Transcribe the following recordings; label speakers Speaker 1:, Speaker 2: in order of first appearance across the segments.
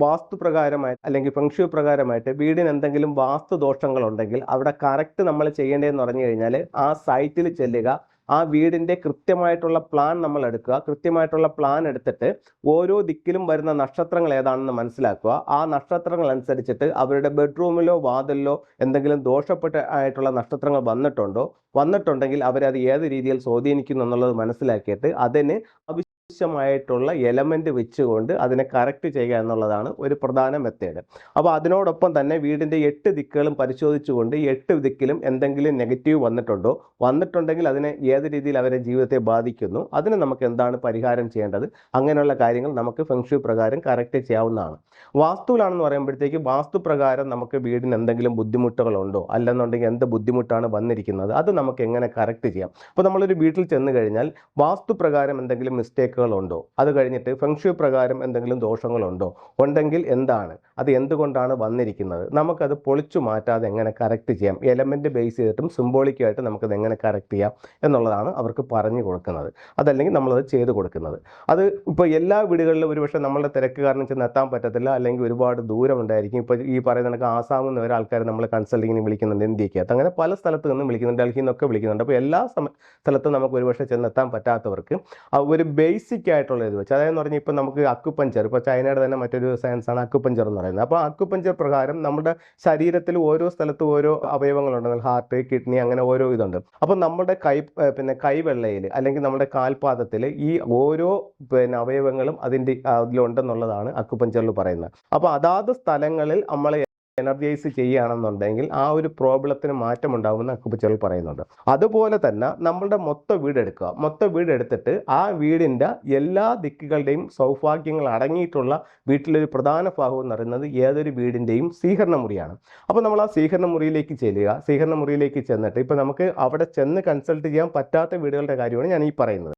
Speaker 1: വാസ്തുപ്രകാരമായിട്ട് അല്ലെങ്കിൽ ഫെങ്ഷു പ്രകാരമായിട്ട് വീടിന് എന്തെങ്കിലും വാസ്തു ദോഷങ്ങളുണ്ടെങ്കിൽ അവിടെ കറക്റ്റ് നമ്മൾ ചെയ്യേണ്ടതെന്ന് പറഞ്ഞു കഴിഞ്ഞാൽ ആ സൈറ്റിൽ ചെല്ലുക ആ വീടിന്റെ കൃത്യമായിട്ടുള്ള പ്ലാൻ നമ്മൾ എടുക്കുക. കൃത്യമായിട്ടുള്ള പ്ലാൻ എടുത്തിട്ട് ഓരോ ദിക്കിലും വരുന്ന നക്ഷത്രങ്ങൾ ഏതാണെന്ന് മനസ്സിലാക്കുക. ആ നക്ഷത്രങ്ങൾ അനുസരിച്ചിട്ട് അവരുടെ ബെഡ്റൂമിലോ വാതിലിലോ എന്തെങ്കിലും ദോഷപ്പെട്ട ആയിട്ടുള്ള നക്ഷത്രങ്ങൾ വന്നിട്ടുണ്ടോ? വന്നിട്ടുണ്ടെങ്കിൽ അവരത് ഏത് രീതിയിൽ സ്വാധീനിക്കുന്നു എന്നുള്ളത് മനസ്സിലാക്കിയിട്ട് അതിന് ആവശ്യമായിട്ടുള്ള എലമെന്റ് വെച്ചുകൊണ്ട് അതിനെ കറക്റ്റ് ചെയ്യുക എന്നുള്ളതാണ് ഒരു പ്രധാന മെത്തേഡ് അപ്പോൾ അതിനോടൊപ്പം തന്നെ വീടിന്റെ എട്ട് ദിക്കുകളും പരിശോധിച്ചുകൊണ്ട് എട്ട് ദിക്കിലും എന്തെങ്കിലും നെഗറ്റീവ് വന്നിട്ടുണ്ടോ? വന്നിട്ടുണ്ടെങ്കിൽ അതിനെ ഏത് രീതിയിൽ അവരെ ജീവിതത്തെ ബാധിക്കുന്നു? അതിന് നമുക്ക് എന്താണ് പരിഹാരം ചെയ്യേണ്ടത്? അങ്ങനെയുള്ള കാര്യങ്ങൾ നമുക്ക് ഫെങ്ഷു പ്രകാരം കറക്റ്റ് ചെയ്യാവുന്നതാണ്. വാസ്തുവിലാണെന്ന് പറയുമ്പോഴത്തേക്ക് വാസ്തു പ്രകാരം നമുക്ക് വീടിന് എന്തെങ്കിലും ബുദ്ധിമുട്ടുകളുണ്ടോ? അല്ലെന്നുണ്ടെങ്കിൽ എന്ത് ബുദ്ധിമുട്ടാണ് വന്നിരിക്കുന്നത്? അത് നമുക്ക് എങ്ങനെ കറക്റ്റ് ചെയ്യാം? അപ്പോൾ നമ്മളൊരു വീട്ടിൽ ചെന്ന് കഴിഞ്ഞാൽ വാസ്തു പ്രകാരം എന്തെങ്കിലും മിസ്റ്റേക്കുകൾ ഉണ്ടോ അത് കഴിഞ്ഞിട്ട് ഫെങ്ഷു പ്രകാരം എന്തെങ്കിലും ദോഷങ്ങളുണ്ടോ? ഉണ്ടെങ്കിൽ എന്താണ്? അത് എന്തുകൊണ്ടാണ് വന്നിരിക്കുന്നത്? നമുക്കത് പൊളിച്ചു മാറ്റാതെ എങ്ങനെ കറക്റ്റ് ചെയ്യാം? എലമെന്റ് ബേസ് ചെയ്തിട്ടും സിംബോളിക്കായിട്ട് നമുക്കത് എങ്ങനെ കറക്റ്റ് ചെയ്യാം? എന്നുള്ളതാണ് അവർക്ക് പറഞ്ഞു കൊടുക്കുന്നത്. അതല്ലെങ്കിൽ നമ്മളത് ചെയ്തു കൊടുക്കുന്നത്. അത് ഇപ്പോൾ എല്ലാ വീടുകളിലും ഒരുപക്ഷെ നമ്മളുടെ തിരക്ക് കാരണം ചെന്ന് എത്താൻ പറ്റത്തില്ല. അല്ലെങ്കിൽ ഒരുപാട് ദൂരം ഉണ്ടായിരിക്കും. ഇപ്പോൾ ഈ പറയുന്ന കണക്ക് ആസാമിൽ നിന്ന് ഒരാൾക്കാർ നമ്മൾ കൺസൾട്ടിങ്ങിന് വിളിക്കുന്നുണ്ട് ഇന്ത്യക്കകത്ത് അങ്ങനെ പല സ്ഥലത്ത് നിന്നും വിളിക്കുന്നുണ്ട്. ഡൽഹിയിൽ നിന്നൊക്കെ വിളിക്കുന്നുണ്ട്. അപ്പോൾ എല്ലാ സ്ഥലത്തും നമുക്ക് ഒരുപക്ഷെ ചെന്നെത്താൻ പറ്റാത്തവർക്ക് ഒരു ഒരു ബേസിക് ആയിട്ടുള്ള ഇത് വെച്ച്. അതായത് പറഞ്ഞാൽ ഇപ്പോൾ നമുക്ക് അക്കുപഞ്ചർ ഇപ്പോൾ ചൈനയുടെ തന്നെ മറ്റൊരു സയൻസ് ആണ് അക്കുപഞ്ചർ എന്ന് പറയുന്നത്. അപ്പോൾ അക്കുപഞ്ചർ പ്രകാരം നമ്മുടെ ശരീരത്തിൽ ഓരോ സ്ഥലത്തും ഓരോ അവയവങ്ങളുണ്ട്. ഹാർട്ട് കിഡ്നി അങ്ങനെ ഓരോ ഇതുണ്ട്. അപ്പോൾ നമ്മുടെ കൈ പിന്നെ കൈവെള്ളയിൽ അല്ലെങ്കിൽ നമ്മുടെ കാൽപാദത്തിൽ ഈ ഓരോ പിന്നെ അവയവങ്ങളും അതിന്റെ അതിലുണ്ടെന്നുള്ളതാണ് അക്കുപഞ്ചറിൽ പറയുന്നത്. അപ്പോൾ അതാത് സ്ഥലങ്ങളിൽ നമ്മൾ എനർജൈസ് ചെയ്യുകയാണെന്നുണ്ടെങ്കിൽ ആ ഒരു പ്രോബ്ലത്തിന് മാറ്റം ഉണ്ടാവുമെന്ന് അക്കുപച്ചറിൽ പറയുന്നുണ്ട്. അതുപോലെ തന്നെ നമ്മളുടെ മൊത്ത വീട് എടുക്കുക വീടെടുത്തിട്ട് ആ വീടിന്റെ എല്ലാ ദിക്കുകളുടെയും സൗഭാഗ്യങ്ങൾ അടങ്ങിയിട്ടുള്ള വീട്ടിലൊരു പ്രധാന ഭാഗം എന്ന് പറയുന്നത് ഏതൊരു വീടിന്റെയും സ്വീകരണ മുറിയാണ് അപ്പോൾ നമ്മൾ ആ സ്വീകരണ മുറിയിലേക്ക് ചെല്ലുക. സ്വീകരണ മുറിയിലേക്ക് ചെന്നിട്ട് ഇപ്പോൾ നമുക്ക് അവിടെ ചെന്ന് കൺസൾട്ട് ചെയ്യാൻ പറ്റാത്ത വീടുകളുടെ കാര്യമാണ് ഞാൻ ഈ പറയുന്നത്.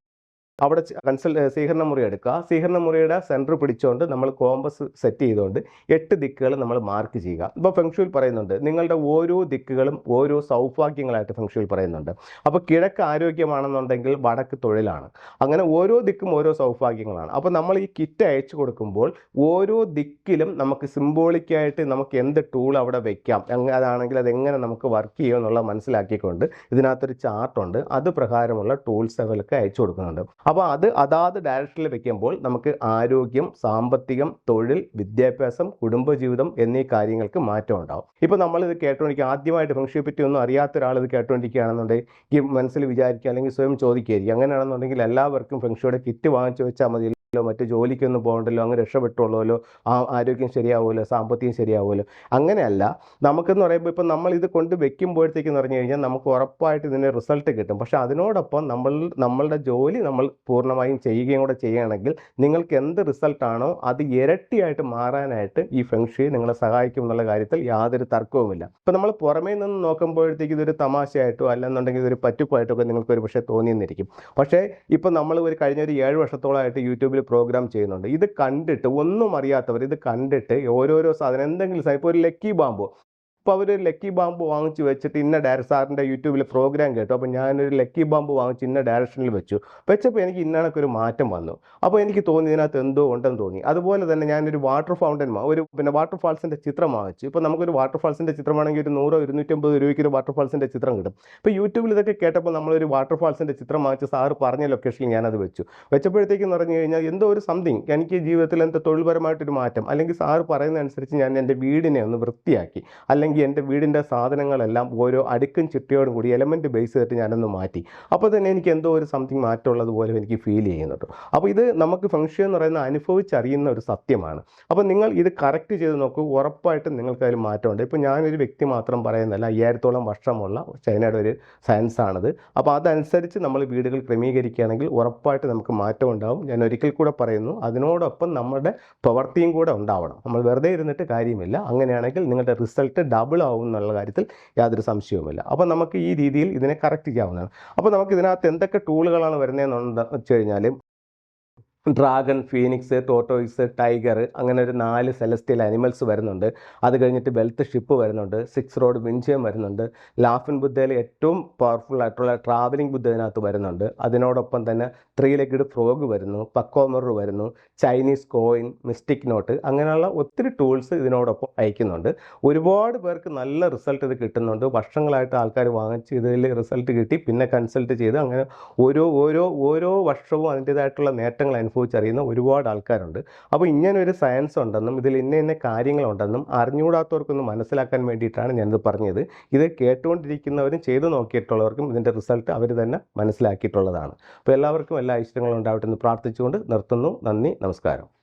Speaker 1: അവിടെ കൺസൾ സ്വീകരണ മുറി എടുക്കുക. സ്വീകരണ മുറിയുടെ സെന്റർ പിടിച്ചുകൊണ്ട് നമ്മൾ കോമ്പസ് സെറ്റ് ചെയ്തുകൊണ്ട് എട്ട് ദിക്കുകൾ നമ്മൾ മാർക്ക് ചെയ്യുക. ഇപ്പോൾ ഫെങ്ഷുവിൽ പറയുന്നുണ്ട് നിങ്ങളുടെ ഓരോ ദിക്കുകളും ഓരോ സൗഭാഗ്യങ്ങളായിട്ട് ഫെങ്ഷുവിൽ പറയുന്നുണ്ട്. അപ്പോൾ കിഴക്ക് ആരോഗ്യമാണെന്നുണ്ടെങ്കിൽ വടക്ക് തൊഴിലാണ്. അങ്ങനെ ഓരോ ദിക്കും ഓരോ സൗഭാഗ്യങ്ങളാണ്. അപ്പോൾ നമ്മൾ ഈ കിറ്റ് അയച്ചു കൊടുക്കുമ്പോൾ ഓരോ ദിക്കിലും നമുക്ക് സിംബോളിക്കായിട്ട് നമുക്ക് എന്ത് ടൂൾ അവിടെ വെക്കാം അതാണെങ്കിൽ അതെങ്ങനെ നമുക്ക് വർക്ക് ചെയ്യും എന്നുള്ളത് മനസ്സിലാക്കിക്കൊണ്ട് ഇതിനകത്തൊരു ചാർട്ടുണ്ട് അത് പ്രകാരമുള്ള ടൂൾസുകളൊക്കെ അയച്ചു കൊടുക്കുന്നുണ്ട്. അപ്പോൾ അത് അതാത് ഡയറക്ഷനിൽ വെക്കുമ്പോൾ നമുക്ക് ആരോഗ്യം സാമ്പത്തികം തൊഴിൽ വിദ്യാഭ്യാസം കുടുംബജീവിതം എന്നീ കാര്യങ്ങൾക്ക് മാറ്റം ഉണ്ടാവും. ഇപ്പോൾ നമ്മൾ ഇത് കേട്ടുകൊണ്ടിരിക്കുക ആദ്യമായിട്ട് ഫംഗ്ഷനെ പറ്റി ഒന്നും അറിയാത്ത ഒരാൾ ഇത് കേട്ടുകൊണ്ടിരിക്കുകയാണെന്നുണ്ടെങ്കിൽ ഈ മനസ്സിൽ വിചാരിക്കുക അല്ലെങ്കിൽ സ്വയം ചോദിക്കുകയായിരിക്കും അങ്ങനെയാണെന്നുണ്ടെങ്കിൽ എല്ലാവർക്കും ഫംഗ്ഷയുടെ കിറ്റ് വാങ്ങിച്ചു വെച്ചാൽ മതി. മറ്റു ജോലിക്കൊന്നും പോകണ്ടല്ലോ അങ്ങ് രക്ഷപ്പെട്ടുള്ളല്ലോ ആ ആരോഗ്യം ശരിയാവുമല്ലോ സാമ്പത്തികം ശരിയാവുമല്ലോ. അങ്ങനെയല്ല നമുക്കെന്ന് പറയുമ്പോൾ ഇപ്പം നമ്മൾ ഇത് കൊണ്ട് വെക്കുമ്പോഴത്തേക്ക് എന്ന് പറഞ്ഞു കഴിഞ്ഞാൽ നമുക്ക് ഉറപ്പായിട്ട് ഇതിന്റെ റിസൾട്ട് കിട്ടും. പക്ഷേ അതിനോടൊപ്പം നമ്മൾ നമ്മളുടെ ജോലി നമ്മൾ പൂർണമായും ചെയ്യുകയും കൂടെ ചെയ്യുകയാണെങ്കിൽ നിങ്ങൾക്ക് എന്ത് റിസൾട്ടാണോ അത് ഇരട്ടിയായിട്ട് മാറാനായിട്ട് ഈ ഫെങ്ഷി നിങ്ങളെ സഹായിക്കും എന്നുള്ള കാര്യത്തിൽ യാതൊരു തർക്കവുമില്ല. ഇപ്പം നമ്മൾ പുറമേ നിന്ന് നോക്കുമ്പോഴത്തേക്ക് ഇതൊരു തമാശയായിട്ടോ അല്ലെന്നുണ്ടെങ്കിൽ ഇതൊരു പറ്റുപ്പായിട്ടോ ഒക്കെ നിങ്ങൾക്ക് ഒരു പക്ഷേ തോന്നിയെന്നിരിക്കും. പക്ഷേ ഇപ്പം നമ്മൾ ഒരു കഴിഞ്ഞ ഒരു ഏഴ് വർഷത്തോളമായിട്ട് യൂട്യൂബിൽ പ്രോഗ്രാം ചെയ്യുന്നുണ്ട്. ഇത് കണ്ടിട്ട് ഒന്നും അറിയാത്തവർ ഇത് കണ്ടിട്ട് ഓരോരോ സാധനം എന്തെങ്കിലും ഇപ്പോൾ ഒരു ലക്കി ബാമ്പോ ഇപ്പോൾ അവർ ലക്കി ബാമ്പ് വാങ്ങിച്ച് വെച്ചിട്ട് ഇന്ന ഡയറ സാറിന്റെ യൂട്യൂബിൽ പ്രോഗ്രാം കേട്ടു. അപ്പോൾ ഞാനൊരു ലക്കി ബാമ്പ് വാങ്ങിച്ച് ഇന്ന ഡയറക്ഷനിൽ വെച്ചു. വെച്ചപ്പോൾ എനിക്ക് ഇന്നണക്ക് ഒരു മാറ്റം വന്നു. അപ്പോൾ എനിക്ക് തോന്നി ഇതിനകത്ത് എന്തോ ഉണ്ടെന്ന് തോന്നി. അതുപോലെ തന്നെ ഞാനൊരു വാട്ടർ ഫൗണ്ടൻ ഒരു പിന്നെ വാട്ടർ ഫാൾസിന്റെ ചിത്രം വാങ്ങിച്ചു. ഇപ്പോൾ നമുക്കൊരു വാട്ടർ ഫാൾസിന്റെ ചിത്രമാണെങ്കിൽ ഒരു നൂറോ ഇരുന്നൂറ്റമ്പത് രൂപയ്ക്ക് ഒരു വാട്ടർ ഫാൾസിന്റെ ചിത്രം കിട്ടും. ഇപ്പോൾ യൂട്യൂബിൽ ഇതൊക്കെ കേട്ടപ്പോൾ നമ്മളൊരു വാട്ടർ ഫാൾസിന്റെ ചിത്രം വാങ്ങിച്ച് സാറ് പറഞ്ഞ ലൊക്കേഷനിൽ ഞാനത് വെച്ചു. വെച്ചപ്പോഴത്തേക്കെന്ന് പറഞ്ഞു കഴിഞ്ഞാൽ എന്തോ ഒരു സംതിങ് എനിക്ക് ജീവിതത്തിൽ എന്താ തൊഴിൽപരമായിട്ടൊരു മാറ്റം. അല്ലെങ്കിൽ സാറ് പറയുന്നതനുസരിച്ച് ഞാൻ എന്റെ വീടിനെ ഒന്ന് വൃത്തിയാക്കി. അല്ലെങ്കിൽ എന്റെ വീടിന്റെ സാധനങ്ങളെല്ലാം ഓരോ അടുക്കും ചിട്ടയോടും കൂടി എലമെന്റ് ബേസ് ചെയ്തിട്ട് ഞാനൊന്ന് മാറ്റി. അപ്പോൾ തന്നെ എനിക്ക് എന്തോ ഒരു സംതിങ് മാറ്റമുള്ളത് പോലെ എനിക്ക് ഫീൽ ചെയ്യുന്നുണ്ട്. അപ്പോൾ ഇത് നമുക്ക് ഫംഗ്ഷൻ എന്ന് പറയുന്ന അനുഭവിച്ചറിയുന്ന ഒരു സത്യമാണ്. അപ്പോൾ നിങ്ങൾ ഇത് കറക്റ്റ് ചെയ്ത് നോക്കൂ. ഉറപ്പായിട്ടും നിങ്ങൾക്ക് അതിൽ മാറ്റമുണ്ട്. ഇപ്പോൾ ഞാനൊരു വ്യക്തി മാത്രം പറയുന്നതല്ല അയ്യായിരത്തോളം വർഷമുള്ള ചൈനയുടെ ഒരു സയൻസാണത് അപ്പോൾ അതനുസരിച്ച് നമ്മൾ വീടുകൾ ക്രമീകരിക്കുകയാണെങ്കിൽ ഉറപ്പായിട്ട് നമുക്ക് മാറ്റം ഉണ്ടാവും. ഞാൻ ഒരിക്കൽ കൂടെ പറയുന്നു അതിനോടൊപ്പം നമ്മുടെ പ്രവൃത്തിയും കൂടെ ഉണ്ടാവണം. നമ്മൾ വെറുതെ ഇരുന്നിട്ട് കാര്യമില്ല. അങ്ങനെയാണെങ്കിൽ നിങ്ങളുടെ റിസൾട്ട് ഡബിൾ ആവും എന്നുള്ള കാര്യത്തിൽ യാതൊരു സംശയവുമില്ല. അപ്പോൾ നമുക്ക് ഈ രീതിയിൽ ഇതിനെ കറക്റ്റ് ചെയ്യാവുന്നതാണ്. അപ്പോൾ നമുക്ക് ഇതിനകത്ത് എന്തൊക്കെ ടൂളുകളാണ് വരുന്നതെന്ന് വെച്ച് കഴിഞ്ഞാൽ ഡ്രാഗൺ ഫീനിക്സ് ടോട്ടോയിസ് ടൈഗർ അങ്ങനെ ഒരു നാല് സെലസ്റ്റിയൽ അനിമൽസ് വരുന്നുണ്ട്. അത് കഴിഞ്ഞിട്ട് വെൽത്ത് ഷിപ്പ് വരുന്നുണ്ട് സിക്സ് റോഡ് വിഞ്ചയം വരുന്നുണ്ട്. ലാഫിൻ ബുദ്ധയിൽ ഏറ്റവും പവർഫുൾ ആയിട്ടുള്ള ട്രാവലിംഗ് ബുദ്ധ ഇതിനകത്ത് വരുന്നുണ്ട്. അതിനോടൊപ്പം തന്നെ ത്രീ ലെഗഡ് ഫ്രോഗ് വരുന്നു പക്കോമർ വരുന്നു ചൈനീസ് കോയിൻ മിസ്റ്റിക് നോട്ട് അങ്ങനെയുള്ള ഒത്തിരി ടൂൾസ് ഇതിനോടൊപ്പം അയക്കുന്നുണ്ട്. ഒരുപാട് പേർക്ക് നല്ല റിസൾട്ട് ഇത് കിട്ടുന്നുണ്ട്. വർഷങ്ങളായിട്ട് ആൾക്കാർ വാങ്ങിച്ച് ഇതിൽ റിസൾട്ട് കിട്ടി പിന്നെ കൺസൾട്ട് ചെയ്ത് അങ്ങനെ ഓരോ ഓരോ ഓരോ വർഷവും അതിന്റേതായിട്ടുള്ള നേട്ടങ്ങൾ അനുഭവിച്ചറിയുന്ന ഒരുപാട് ആൾക്കാരുണ്ട്. അപ്പോൾ ഇങ്ങനൊരു സയൻസ് ഉണ്ടെന്നും ഇതിൽ ഇന്ന ഇന്ന കാര്യങ്ങളുണ്ടെന്നും അറിഞ്ഞുകൂടാത്തവർക്കൊന്ന് മനസ്സിലാക്കാൻ വേണ്ടിയിട്ടാണ് ഞാനിത് പറഞ്ഞത്. ഇത് കേട്ടുകൊണ്ടിരിക്കുന്നവരും ചെയ്തു നോക്കിയിട്ടുള്ളവർക്കും ഇതിന്റെ റിസൾട്ട് അവർ തന്നെ മനസ്സിലാക്കിയിട്ടുള്ളതാണ്. അപ്പോൾ എല്ലാവർക്കും എല്ലാ ഇഷ്ടങ്ങളും ഉണ്ടാവട്ടെ എന്ന് പ്രാർത്ഥിച്ചുകൊണ്ട് നിർത്തുന്നു. നന്ദി നമസ്കാരം.